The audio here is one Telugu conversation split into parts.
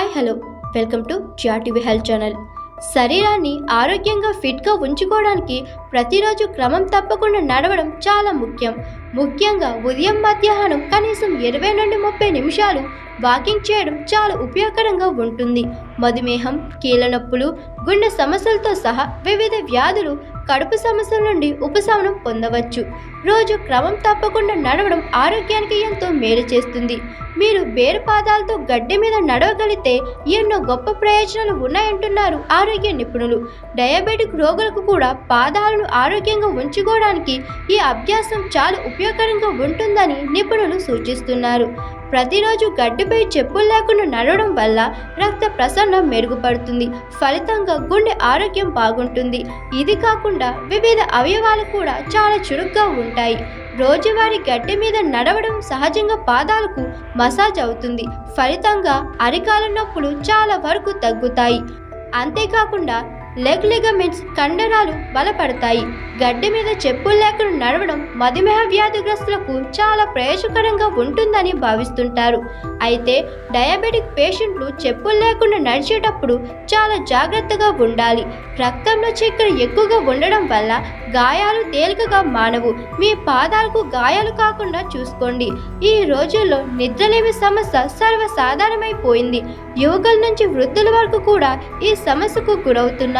Hi hello. Welcome to TV health channel. శరీరాన్ని ఆరోగ్యంగా ఫిట్గా ఉంచుకోవడానికి ప్రతిరోజు క్రమం తప్పకుండా నడవడం చాలా ముఖ్యం. ముఖ్యంగా ఉదయం మధ్యాహ్నం కనీసం ఇరవై నుండి ముప్పై నిమిషాలు వాకింగ్ చేయడం చాలా ఉపయోగకరంగా ఉంటుంది. మధుమేహం కీళ్ళ నొప్పులు గుండె సమస్యలతో సహా వివిధ వ్యాధులు కడుపు సమస్యల నుండి ఉపశమనం పొందవచ్చు. రోజు క్రమం తప్పకుండా నడవడం ఆరోగ్యానికి ఎంతో మేలు చేస్తుంది. మీరు బేరు పాదాలతో గడ్డి మీద నడవగలిగితే ఎన్నో గొప్ప ప్రయోజనాలు ఉన్నాయంటున్నారు ఆరోగ్య నిపుణులు. డయాబెటిక్ రోగులకు కూడా పాదాలను ఆరోగ్యంగా ఉంచుకోవడానికి ఈ అభ్యాసం చాలా ఉపయోగకరంగా ఉంటుందని నిపుణులు సూచిస్తున్నారు. ప్రతిరోజు గడ్డిపై చెప్పులు లేకుండా నడవడం వల్ల రక్త ప్రసరణ మెరుగుపడుతుంది. ఫలితంగా గుండె ఆరోగ్యం బాగుంటుంది. ఇది కాకుండా వివిధ అవయవాలు కూడా చాలా చురుగ్గా ఉంటాయి. రోజువారీ గడ్డి మీద నడవడం సహజంగా పాదాలకు మసాజ్ అవుతుంది. ఫలితంగా అరికాల నొప్పులు చాలా వరకు తగ్గుతాయి. అంతేకాకుండా లెగ్ లిగమెంట్స్ కండరాలు బలపడతాయి. గడ్డి మీద చెప్పులు లేకుండా నడవడం మధుమేహ వ్యాధిగ్రస్తులకు చాలా ప్రయోజనకరంగా ఉంటుందని భావిస్తుంటారు. అయితే డయాబెటిక్ పేషెంట్లు చెప్పులు లేకుండా నడిచేటప్పుడు చాలా జాగ్రత్తగా ఉండాలి. రక్తంలో చక్కెర ఎక్కువగా ఉండడం వల్ల గాయాలు తేలికగా మానవు. మీ పాదాలకు గాయాలు కాకుండా చూసుకోండి. ఈ రోజుల్లో నిద్రలేమి సమస్య సర్వసాధారణమైపోయింది. యువకుల నుంచి వృద్ధుల వరకు కూడా ఈ సమస్యకు గురవుతున్నారు.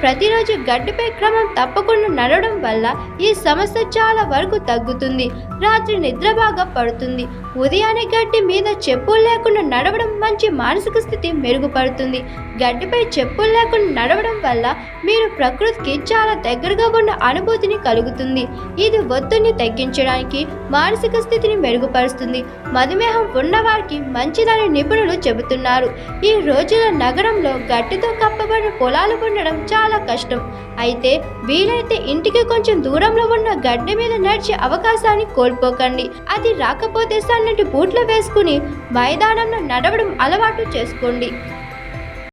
ప్రతిరోజు గడ్డిపై క్రమం తప్పకుండా నడవడం వల్ల ఈ సమస్య చాలా వరకు తగ్గుతుంది. రాత్రి నిద్ర బాగా పడుతుంది. ఉదయాన్నే గడ్డి మీద చెప్పులు లేకుండా నడవడం మంచి మానసిక స్థితి మెరుగుపడుతుంది. గడ్డిపై చెప్పులు లేకుండా నడవడం వల్ల మీరు ప్రకృతికి చాలా దగ్గరగా ఉన్న అనుభూతిని కలుగుతుంది. ఇది ఒత్తిడిని తగ్గించడానికి మానసిక స్థితిని మెరుగుపరుస్తుంది. మధుమేహం ఉన్నవారికి మంచిదని నిపుణులు చెబుతున్నారు. ఈ రోజుల నగరంలో గడ్డితో కప్పబడిన పొలాలు ఉండడం చాలా కష్టం. అయితే వీలైతే ఇంటికి కొంచెం దూరంలో ఉన్న గడ్డి మీద నడిచే అవకాశాన్ని కోల్పోకండి. అది రాకపోతే సన్నటి బూట్లు వేసుకుని మైదానంలో నడవడం అలవాటు చేసుకోండి.